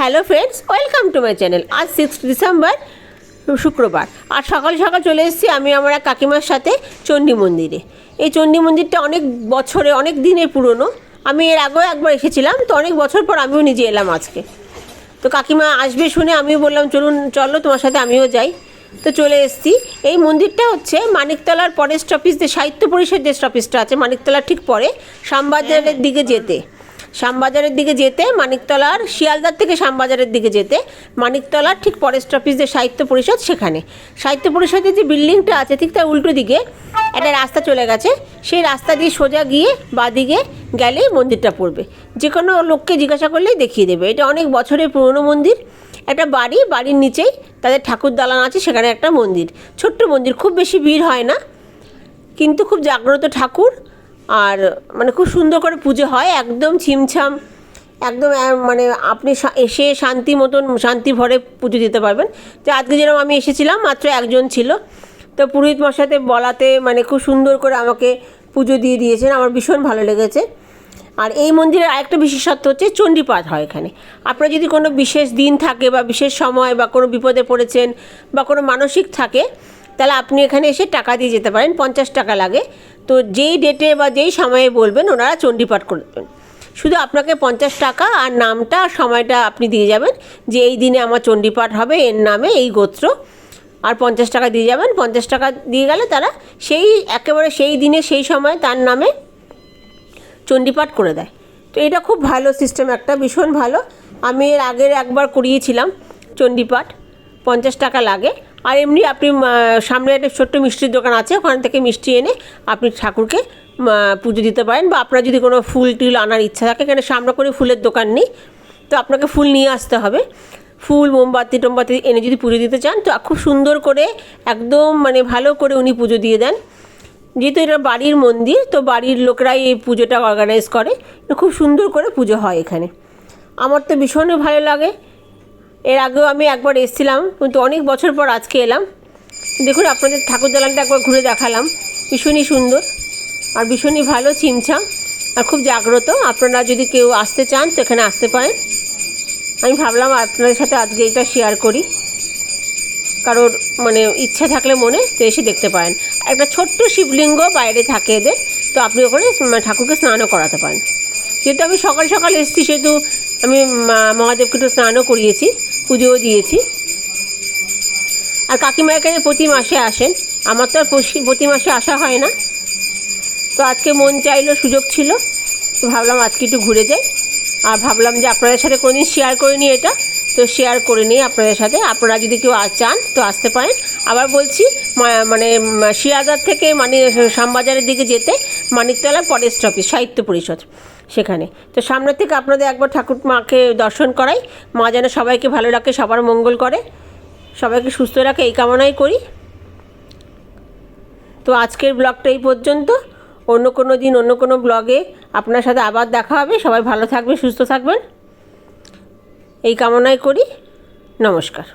Hello friends, welcome to my channel. আজ six December শুক্রবার। আর সকাল সকাল চলে এসেছি আমি আমার এক কাকিমার সাথে চণ্ডী মন্দিরে। এই চণ্ডী মন্দিরটা অনেক বছরে, অনেক দিনের পুরনো। আমি এর আগেও একবার এসেছিলাম, তো অনেক বছর পর আমিও নিজে এলাম আজকে। তো কাকিমা আসবে শুনে আমিও বললাম, চলুন, চলো, তোমার সাথে আমিও যাই। তো চলে এসেছি। এই মন্দিরটা হচ্ছে মানিকতলার ফরেস্ট অফিস যে সাহিত্য পরিষদ যে অফিসটা আছে, মানিকতলার ঠিক পরে শ্যামবাজারের দিকে যেতে। শ্যামবাজারের দিকে যেতে মানিকতলার শিয়ালদার থেকে শ্যামবাজারের দিকে যেতে মানিকতলার ঠিক ফরেস্ট অফিস যে সাহিত্য পরিষদ সেখানে। সাহিত্য পরিষদের যে বিল্ডিংটা আছে, ঠিক তার উল্টো দিকে একটা রাস্তা চলে গেছে। সেই রাস্তা দিয়ে সোজা গিয়ে বাদিকে গেলেই মন্দিরটা পড়বে। যে কোনো লোককে জিজ্ঞাসা করলেই দেখিয়ে দেবে। এটা অনেক বছরের পুরনো মন্দির। একটা বাড়ি, বাড়ির নিচেই তাদের ঠাকুর দালান আছে, সেখানে একটা মন্দির। ছোট্ট মন্দির, খুব বেশি ভিড় হয় না। কিন্তু খুব জাগ্রত ঠাকুর। আর মানে খুব সুন্দর করে পুজো হয়, একদম ছিমছাম, একদম মানে আপনি এসে শান্তি মতন, শান্তি ভরে পুজো দিতে পারবেন। যে আজকে যেরকম আমি এসেছিলাম, মাত্র একজন ছিল। তো পুরোহিত মশাতে বলাতে মানে খুব সুন্দর করে আমাকে পুজো দিয়ে দিয়েছেন, আমার ভীষণ ভালো লেগেছে। আর এই মন্দিরের আরেকটা বিশেষত্ব হচ্ছে চণ্ডীপাঠ হয় এখানে। আপনার যদি কোনো বিশেষ দিন থাকে বা বিশেষ সময় বা কোনো বিপদে পড়েছেন বা কোনো মানসিক থাকে, তাহলে আপনি এখানে এসে টাকা দিয়ে যেতে পারেন, পঞ্চাশ টাকা লাগে। তো যেই ডেটে বা যেই সময়ে বলবেন, ওনারা চণ্ডীপাঠ করে দেবেন। শুধু আপনাকে পঞ্চাশ টাকা আর নামটা আর সময়টা আপনি দিয়ে যাবেন যে এই দিনে আমার চণ্ডীপাঠ হবে, এর নামে এই গোত্র। আর পঞ্চাশ টাকা দিয়ে যাবেন, পঞ্চাশ টাকা দিয়ে গেলে তারা সেই, একেবারে সেই দিনে, সেই সময় তার নামে চণ্ডীপাঠ করে দেয়। তো এটা খুব ভালো সিস্টেম একটা ভীষণ ভালো। আমি এর আগের একবার করিয়েছিলাম চণ্ডীপাঠ পঞ্চাশ টাকা লাগে। আর এমনি আপনি সামনে একটা ছোট্ট মিষ্টির দোকান আছে, ওখান থেকে মিষ্টি এনে আপনি ঠাকুরকে পুজো দিতে পারেন বা আপনার যদি কোনো ফুল টুল আনার ইচ্ছা থাকে, এখানে সামনে করে ফুলের দোকান নেই, তো আপনাকে ফুল নিয়ে আসতে হবে। ফুল, মোমবাতি, টোমবাতি এনে যদি পুজো দিতে চান, তো খুব সুন্দর করে, একদম মানে ভালো করে উনি পুজো দিয়ে দেন। যেহেতু এটা বাড়ির মন্দির, তো বাড়ির লোকরাই এই পুজোটা অর্গানাইজ করে খুব সুন্দর করে পুজো হয় এখানে। আমার তো ভীষণই ভালো লাগে এর আগেও আমি একবার এসেছিলাম, কিন্তু অনেক বছর পর আজকে এলাম। দেখুন, আপনাদের ঠাকুর দালানটা একবার ঘুরে দেখালাম। ভীষণই সুন্দর আর ভীষণই ভালো চিমছাম আর খুব জাগ্রত। আপনারা যদি কেউ আসতে চান, তো এখানে আসতে পারেন। আমি ভাবলাম আপনাদের সাথে আজকে এটা শেয়ার করি। কারোর মানে ইচ্ছা থাকলে মনে তো এসে দেখতে পারেন। একটা ছোট্ট শিবলিঙ্গ বাইরে থাকে এদের, তো আপনি ওখানে ঠাকুরকে স্নানও করাতে পারেন। যেহেতু আমি সকাল সকাল এসেছি, সেহেতু আমি মহাদেবকে একটু স্নানও করিয়েছি। পুজোও দিয়েছি। আর কাকিমা এখানে প্রতি মাসে আসেন। আমার তো আর প্রতি মাসে আসা হয় না। তো আজকে মন চাইলো, সুযোগ ছিল। তো ভাবলাম আজকে একটু ঘুরে যাই। আর ভাবলাম যে আপনাদের সাথে কোনোদিন শেয়ার করিনি এটা। তো শেয়ার করে নিই আপনাদের সাথে। আপনারা যদি কেউ চান, তো আসতে পারেন। আবার বলছি মানে উম, শিয়ালদার থেকে মানে শ্যামবাজারের দিকে যেতে মানিকতলা ফরেস্ট অফিস সাহিত্য পরিষদ সেখানে। তো সামনের থেকে আপনাদের একবার ঠাকুর মাকে দর্শন করাই। মা যেন সবাইকে ভালো রাখে সবার মঙ্গল করে। সবাইকে সুস্থ রাখে এই কামনাই করি। তো আজকের ব্লগটা এই পর্যন্ত। অন্য কোনো দিন অন্য কোনো ব্লগে আপনার সাথে আবার দেখা হবে। সবাই ভালো থাকবে সুস্থ থাকবেন। এই কামনাই করি। নমস্কার।